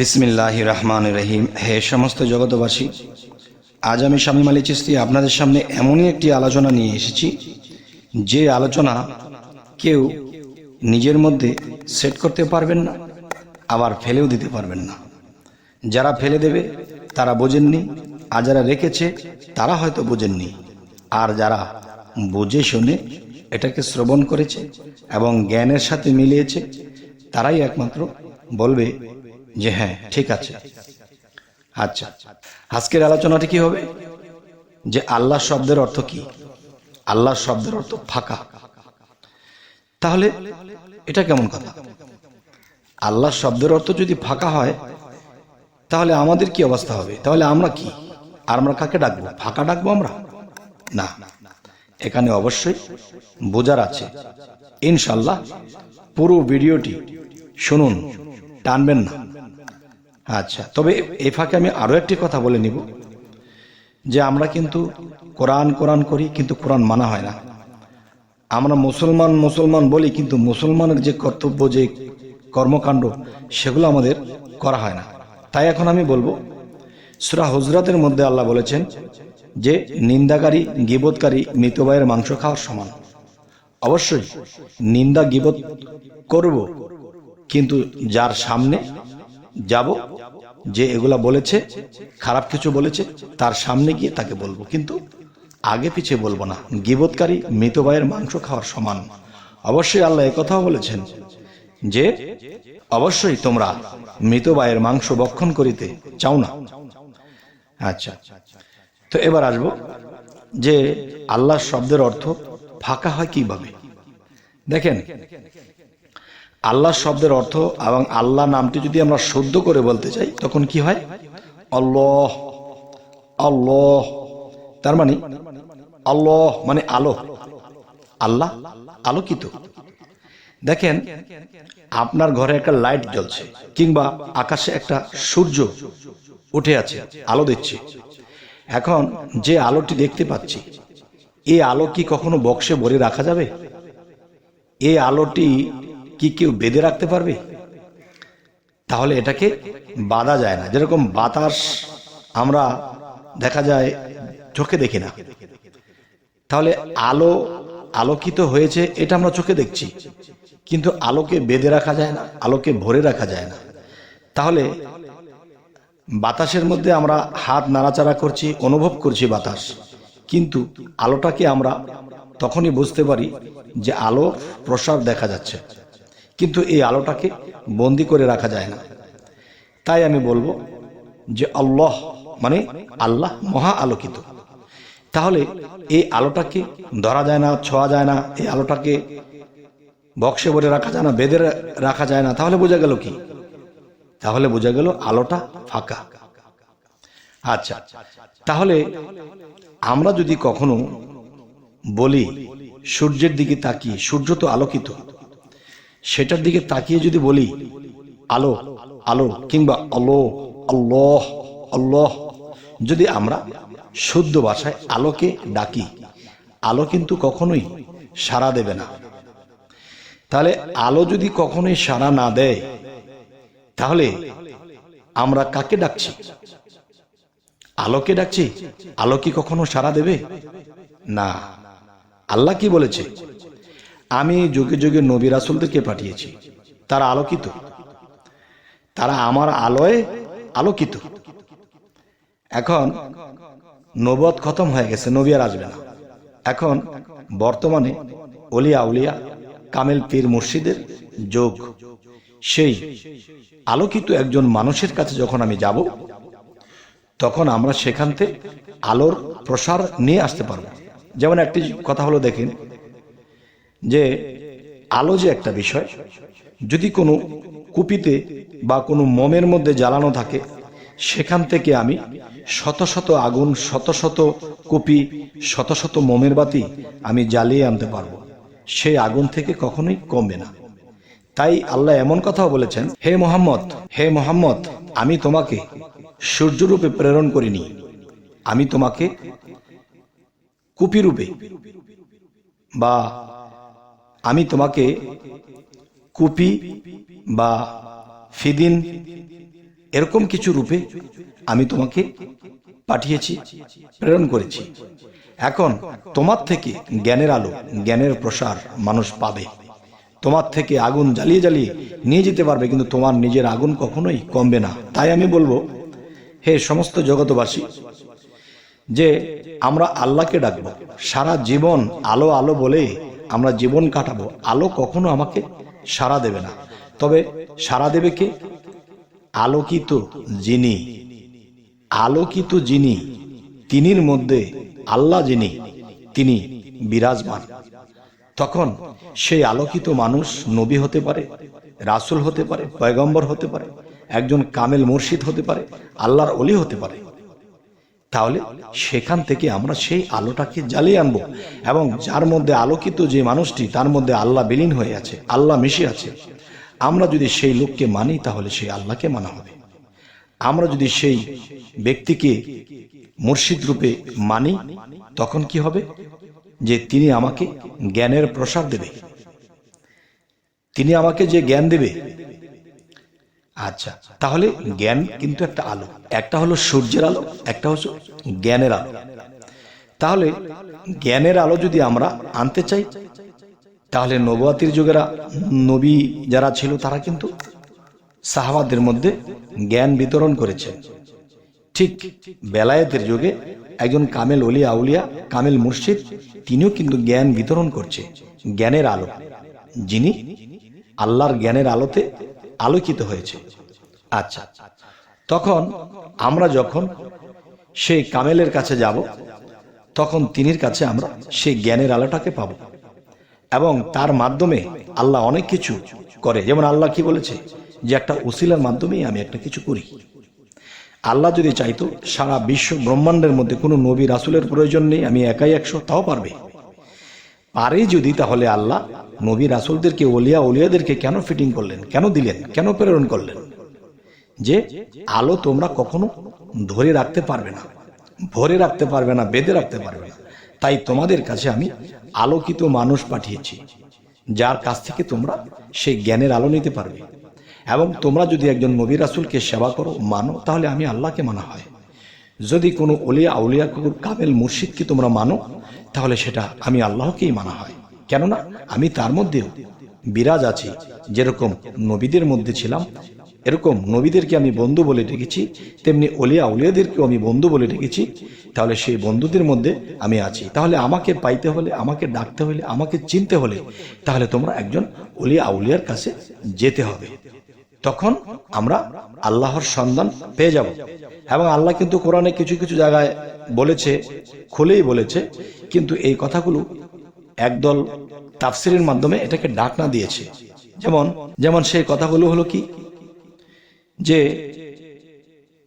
বিসমিল্লাহ রহমান রহিম। হে সমস্ত জগতবাসী আজ আমি স্বামী মালি চিস্তি আপনাদের সামনে এমনই একটি আলোচনা নিয়ে এসেছি, যে আলোচনা কেউ নিজের মধ্যে সেট করতে পারবেন না, আবার ফেলেও দিতে পারবেন না। যারা ফেলে দেবে, তারা বোঝেননি, আর যারা রেখেছে, তারা হয়তো বোঝেননি। আর যারা বুঝে শুনে এটাকে শ্রবণ করেছে এবং জ্ঞানের সাথে মিলিয়েছে, তারাই একমাত্র বলবে যে হ্যাঁ ঠিক আছে। আচ্ছা। আজকের আলোচনাটি কি হবে? যে আল্লাহ শব্দের অর্থ কি? আল্লাহ শব্দের অর্থ ফাঁকা। তাহলে এটা কেমন কথা? আল্লাহ শব্দের অর্থ যদি ফাঁকা হয় তাহলে আমাদের কি অবস্থা হবে? তাহলে আমরা কি? আর আমরা কাকে ডাকবো? ফাঁকা ডাকবো আমরা? না। এখানে অবশ্যই বোঝার আছে। ইনশাল্লাহ পুরো ভিডিওটি শুনুন টানবেন না। আচ্ছা তবে এই ফাঁকে আমি আরও একটি কথা বলে নিব, যে আমরা কিন্তু কোরআন কোরআন করি, কিন্তু কোরআন মানা হয় না। আমরা মুসলমান মুসলমান বলি, কিন্তু মুসলমানের যে কর্তব্য, যে কর্মকাণ্ড, সেগুলো আমাদের করা হয় না। তাই এখন আমি বলব, সুরা হজরতের মধ্যে আল্লাহ বলেছেন যে, নিন্দাকারী গিবোধকারী মৃত ভাইয়ের মাংস খাওয়ার সমান। অবশ্যই, নিন্দা গিবোধ করব, কিন্তু যার সামনে যাব যে এগুলা বলেছে, খারাপ কিছু বলেছে, তার সামনে গিয়ে তাকে বলব। কিন্তু আগে পিছিয়ে বলব না। গিবোধকারী মৃত ভাইয়ের মাংস খাওয়ার সমান। অবশ্যই আল্লাহ কথাও বলেছেন যে, অবশ্যই তোমরা মৃত ভাইয়ের মাংস বক্ষণ করিতে চাও না। আচ্ছা। তো এবার আসব যে আল্লাহ শব্দের অর্থ ফাঁকা হয় কীভাবে? দেখেন আল্লাহ শব্দের অর্থ এবং আল্লাহ নামটি যদি আমরা শুদ্ধ করে বলতে চাই, তখন কি হয়? আল্লাহ আল্লাহ, তার মানে আল্লাহ মানে আলো। আল্লাহ আলোকিত। দেখেন, আপনার ঘরে একটা লাইট জ্বলছে কিংবা আকাশে একটা সূর্য উঠে আছে, আলো দিচ্ছে। এখন যে আলোটি দেখতে পাচ্ছি, এই আলো কি কখনো বক্সে ভরে রাখা যাবে? এই আলোটি কি কেউ বেঁধে রাখতে পারবে? তাহলে এটাকে বাধা যায় না। যেরকম বাতাস আমরা দেখা যায় চোখে দেখি না। তাহলে আলো আলোকিত হয়েছে, এটা আমরা চোখে দেখছি। কিন্তু আলোকে বেঁধে রাখা যায় না, আলোকে ভরে রাখা যায় না। তাহলে বাতাসের মধ্যে আমরা হাত নাড়াচাড়া করছি, অনুভব করছি বাতাস। কিন্তু আলোটাকে আমরা তখনই বুঝতে পারি যে আলো প্রসার দেখা যাচ্ছে। কিন্তু এই আলোটাকে বন্দি করে রাখা যায় না। তাই আমি বলব যে আল্লাহ মানে আল্লাহ মহা আলোকিত। তাহলে এই আলোটাকে ধরা যায় না, ছোঁয়া যায় না, এই আলোটাকে বক্সে ভরে রাখা যায় না, বেঁধে রাখা যায় না, তাহলে বোঝা গেল কি? তাহলে বোঝা গেল আলোটা ফাঁকা। আচ্ছা তাহলে আমরা যদি কখনো বলি, সূর্যের দিকে তাকিয়ে, সূর্য তো আলোকিত। সেটার দিকে তাকিয়ে যদি বলি, আলো আলো কিংবা আলো, আল্লাহ আল্লাহ, যদি আমরা শুদ্ধ ভাষায় আলোকে ডাকি, আলো কিন্তু কখনোই সাড়া দেবে না। তাহলে আলো যদি কখনোই সাড়া না দেয়, তাহলে আমরা কাকে ডাকছি? আলোকে ডাকছি, আলো কি কখনো সাড়া দেবে? না। আল্লাহ কি বলেছে? আমি যুগে যুগে নবী রাসুলদেরকে পাঠিয়েছি। তারা আলোকিত। তারা আমার আলোয় আলোকিত। এখন নবদ খতম হয়ে গেছে, নবী আর আসবে না। এখন বর্তমানে অলিয়া উলিয়া, কামেল পীর মুর্শিদের যোগ। সেই আলোকিত একজন মানুষের কাছে যখন আমি যাব, তখন আমরা সেখান থেকে আলোর প্রসার নিয়ে আসতে পারব। যেমন একটি কথা হলো, দেখেন যে আলো যে একটা বিষয়, যদি কোনো কুপিতে বা কোনো মোমের মধ্যে জ্বালানো থাকে, সেখান থেকে আমি শত শত আগুন, শত শত কুপি, শত শত মোমের বাতি আমি জ্বালিয়ে আনতে পারব। সেই আগুন থেকে কখনোই কমবে না। তাই আল্লাহ এমন কথাও বলেছেন, হে মোহাম্মদ হে মোহাম্মদ, আমি তোমাকে সূর্যরূপে প্রেরণ করিনি। আমি তোমাকে কুপিরূপে বা আমি তোমাকে কুপি বা ফিদিন এরকম কিছু রূপে আমি তোমাকে পাঠিয়েছি, প্রেরণ করেছি। এখন তোমার থেকে জ্ঞানের আলো, জ্ঞানের প্রসার মানুষ পাবে। তোমার থেকে আগুন জ্বালিয়ে জ্বালিয়ে নিয়ে যেতে পারবে, কিন্তু তোমার নিজের আগুন কখনোই কমবে না। তাই আমি বলব, হে সমস্ত জগতবাসী যে আমরা আল্লাহকে ডাকবো, সারা জীবন আলো আলো বলে আমরা জীবন কাটাবো, আলো কখনো আমাকে সারা দেবে না। তবে সারা দেবে কে? আলোকিত যিনি। আলোকিত যিনি, তিনির মধ্যে আল্লাহ যিনি, তিনি বিরাজমান। তখন সেই আলোকিত মানুষ নবী হতে পারে, রাসুল হতে পারে, পয়গম্বর হতে পারে, একজন কামেল মুর্শিদ হতে পারে, আল্লাহর অলি হতে পারে। তাহলে সেখান থেকে আমরা সেই আলোটাকে জ্বালিয়ে আনব। এবং যার মধ্যে আলোকিত যে মানুষটি, তার মধ্যে আল্লাহ বিলীন হয়ে আছে, আল্লাহ মিশে আছে। আমরা যদি সেই লোককে মানি, তাহলে সেই আল্লাহকে মানা হবে। আমরা যদি সেই ব্যক্তিকে মুর্শিদ রূপে মানি, তখন কি হবে? যে তিনি আমাকে জ্ঞানের প্রসার দেবে। তিনি আমাকে যে জ্ঞান দেবে আচ্ছা তাহলে জ্ঞান কিন্তু একটা আলো। একটা হলো সূর্যের আলো, একটা হচ্ছে জ্ঞানের আলো। তাহলে জ্ঞানের আলো যদি আমরা আনতে চাই, তাহলে নবুয়াতির যুগেরা নবী যারা ছিল, তারা কিন্তু সাহাবাদের মধ্যে জ্ঞান বিতরণ করেছে। ঠিক বেলায়েতের যুগে একজন কামেল অলিয়া আউলিয়া, কামেল মুর্শিদ, তিনিও কিন্তু জ্ঞান বিতরণ করছে, জ্ঞানের আলো। যিনি আল্লাহর জ্ঞানের আলোতে আলোকিত হয়েছে। আচ্ছা তখন আমরা যখন সেই কামেলের কাছে যাব, তখন তিনির কাছে আমরা সেই জ্ঞানের আলোটাকে পাব। এবং তার মাধ্যমে আল্লাহ অনেক কিছু করে। যেমন আল্লাহ কি বলেছে যে, একটা উসিলার মাধ্যমেই আমি একটা কিছু করি। আল্লাহ যদি চাইতো সারা বিশ্ব ব্রহ্মাণ্ডের মধ্যে কোনো নবী রাসুলের প্রয়োজন নেই, আমি একাই একশো, তাও পারবে। পারে যদি তাহলে আল্লাহ নবী রাসুলদেরকে, ওলিয়া ওলিয়াদেরকে কেন ফিটিং করলেন? কেন দিলেন? কেন প্রেরণ করলেন? যে আলো তোমরা কখনো ধরে রাখতে পারবে না, ভরে রাখতে পারবে না, বেঁধে রাখতে পারবে না। তাই তোমাদের কাছে আমি আলোকিত মানুষ পাঠিয়েছি, যার কাছ থেকে তোমরা সেই জ্ঞানের আলো নিতে পারবে। এবং তোমরা যদি একজন নবী রাসুলকে সেবা করো, মানো, তাহলে আমি আল্লাহকে মানা হয়। যদি কোনো অলিয়া আউলিয়া কামেল মুর্শিদকে তোমরা মানো তাহলে সেটা আমি আল্লাহকেই মানা হয়। কেননা আমি তার মধ্যেও বিরাজ আছি। যেরকম নবীদের মধ্যে ছিলাম, এরকম নবীদেরকে আমি বন্ধু বলে ডেকেছি, তেমনি অলিয়া আউলিয়াদেরকেও আমি বন্ধু বলে ডেকেছি। তাহলে সেই বন্ধুদের মধ্যে আমি আছি। তাহলে আমাকে পাইতে হলে, আমাকে ডাকতে হলে, আমাকে চিনতে হলে তাহলে তোমরা একজন অলিয়া আউলিয়ার কাছে যেতে হবে। তখন আমরা আল্লাহর সন্ধান পেয়ে যাব। এবং আল্লাহ কিন্তু কোরআনে কিছু কিছু জায়গায় বলেছে, খুলেই বলেছে, কিন্তু এই কথাগুলো একদল তাফসিরের মাধ্যমে এটাকে ডাক না দিয়েছে। যেমন যেমন সেই কথাগুলো হলো কি? যে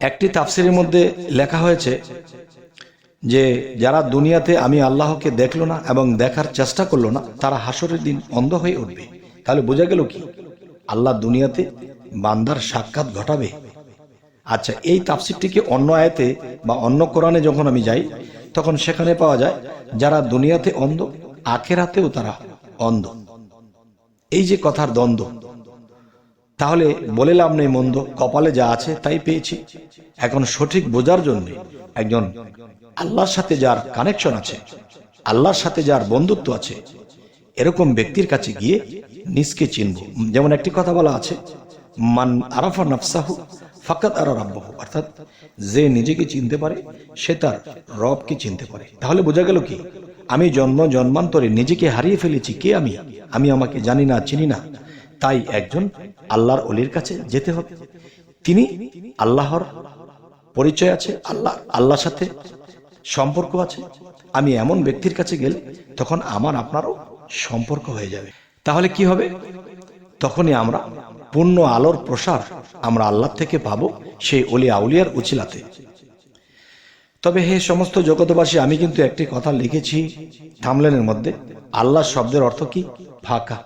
একটি তাফসিরের মধ্যে লেখা হয়েছে যে, যারা দুনিয়াতে আমি আল্লাহকে দেখল না এবং দেখার চেষ্টা করল না, তারা হাসরের দিন অন্ধ হয়ে উঠবে। তাহলে বোঝা গেল কি? আল্লাহ দুনিয়াতে বান্দার সাক্ষাৎ ঘটাবে। আচ্ছা এই তাফসিরটিকে অন্য আয়াতে বা অন্য কোরআনে যখন আমি যাই, তখন সেখানে পাওয়া যায়, যারা দুনিয়াতে অন্ধ, আখেরাতেও তারা অন্ধ। এই যে কথার দ্বন্দ্ব, তাহলে বলে লাভ নেই মন্দ, কপালে যা আছে তাই পেয়েছি। এখন সঠিক বোঝার জন্য একজন আল্লাহর সাথে যার কানেকশন আছে, আল্লাহর সাথে যার বন্ধুত্ব আছে, এরকম ব্যক্তির কাছে গিয়ে নিজকে চিনব। যেমন একটি কথা বলা আছে মান আরাফা নফসাহু ফাকাত আর রাব্বাহু। অর্থাৎ যে নিজেকে চিনতে পারে, সে তার রবকে চিনতে পারে। তাহলে বোঝা গেল কি? আমি জন্ম জন্মান্তরে নিজেকে হারিয়ে ফেলেছি, কে আমি? আমি আমাকে জানি না, চিনি না। তাই একজন আল্লাহর অলির কাছে যেতে হবে। তিনি আল্লাহর পরিচয় আছে, আল্লাহ, আল্লাহর সাথে সম্পর্ক আছে। আমি এমন ব্যক্তির কাছে গেলে তখন আমার আপনারও সম্পর্ক হয়ে যাবে। তাহলে কি হবে? তখনই আমরা পূর্ণ আলোর প্রসার আমরা আল্লাহ থেকে পাবো সেই অলি আউলিয়ার উচিলাতে। তবে হে সমস্ত জগতবাসী আমি কিন্তু একটি কথা লিখেছি থামলেনের মধ্যে। আল্লাহ শব্দের অর্থ কি? ফাঁকা।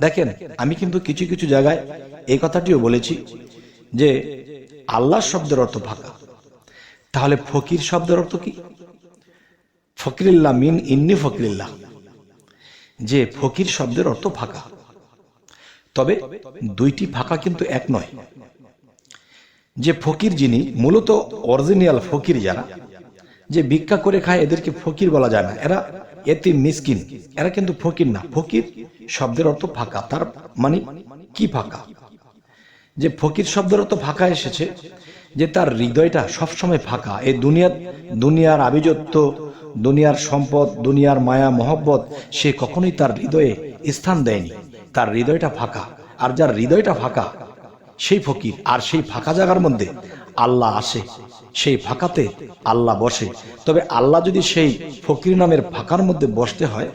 দেখেন, আমি কিন্তু কিছু কিছু জায়গায় এই কথাটিও বলেছি যে আল্লাহ শব্দের অর্থ ফাঁকা। তাহলে ফকির শব্দের অর্থ কি? ফকিরিল্লাহ মিন ইন্নি ফকিরিল্লাহ। যে ফকির শব্দের অর্থ ফাঁকা। তবে দুইটি ফাঁকা কিন্তু এক নয়। যে ফকির যিনি, মূলত অরিজিনাল ফকির যারা, যে ভিক্ষা করে খায় এদেরকে ফকির বলা যায় না। এরা এতে মিসকিন। এরা কিন্তু ফকির না। ফকির শব্দের অর্থ ফাঁকা। তার মানে কি ফাঁকা? যে ফকির শব্দের অর্থ ফাঁকা এসেছে, যে তার হৃদয়টা সবসময় ফাঁকা। এই দুনিয়ার দুনিয়ার আবিজত্ব দুনিয়ার সম্পদ, দুনিয়ার মায়া, মহব্বত, সে কখনোই তার হৃদয়ে স্থান দেয়নি। তার হৃদয়টা ফাঁকা। আর যার হৃদয়টা ফাঁকা, সেই ফকির। আর সেই ফাঁকা জায়গার মধ্যে আল্লাহ আসে। সেই ফাঁকাতে আল্লাহ বসে। তবে আল্লাহ যদি সেই ফকির নামের ফাঁকার মধ্যে বসতে হয়,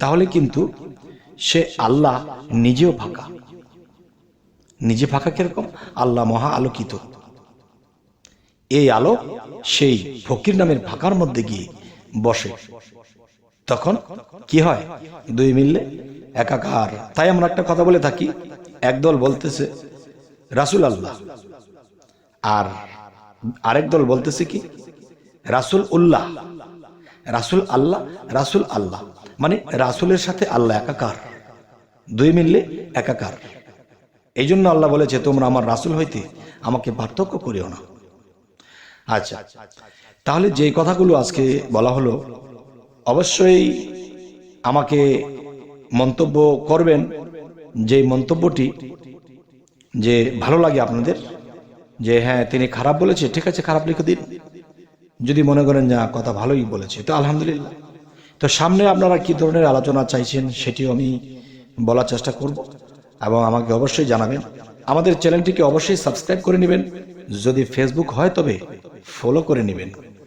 তাহলে কিন্তু সে আল্লাহ নিজেও ফাঁকা। নিজে ফাঁকা কীরকম? আল্লাহ মহা আলোকিত। এই আলো সেই ফকির নামের ফাঁকার মধ্যে গিয়ে বসে। তখন কি হয়? দুই মিললে একাকার। তাই আমরা একটা কথা বলে থাকি, একদল বলতেছে রাসুল আল্লাহ আর আরেক দল বলতেছে কি? রাসুল উল্লাহ রাসুল আল্লাহ রাসুল আল্লাহ। মানে রাসুলের সাথে আল্লাহ একাকার। দুই মিললে একাকার। এই জন্য আল্লাহ বলেছে, তোমরা আমার রাসুল হইতে আমাকে পার্থক্য করিও না। আচ্ছা তাহলে যে কথাগুলো আজকে বলা হলো অবশ্যই আমাকে মন্তব্য করবেন। যে মন্তব্যটি যে ভালো লাগে আপনাদের, যে হ্যাঁ তিনি খারাপ বলেছে, ঠিক আছে, খারাপ লিখে দিন। যদি মনে করেন যা কথা ভালোই বলেছে। তো আলহামদুলিল্লাহ। তো সামনে আপনারা কি ধরনের আলোচনা চাইছেন, সেটিও আমি বলার চেষ্টা করব এবং আমাকে অবশ্যই জানাবেন। আমাদের চ্যানেলটিকে অবশ্যই সাবস্ক্রাইব করে নেবেন। যদি ফেসবুক হয় তবে ফলো করে নেবেন।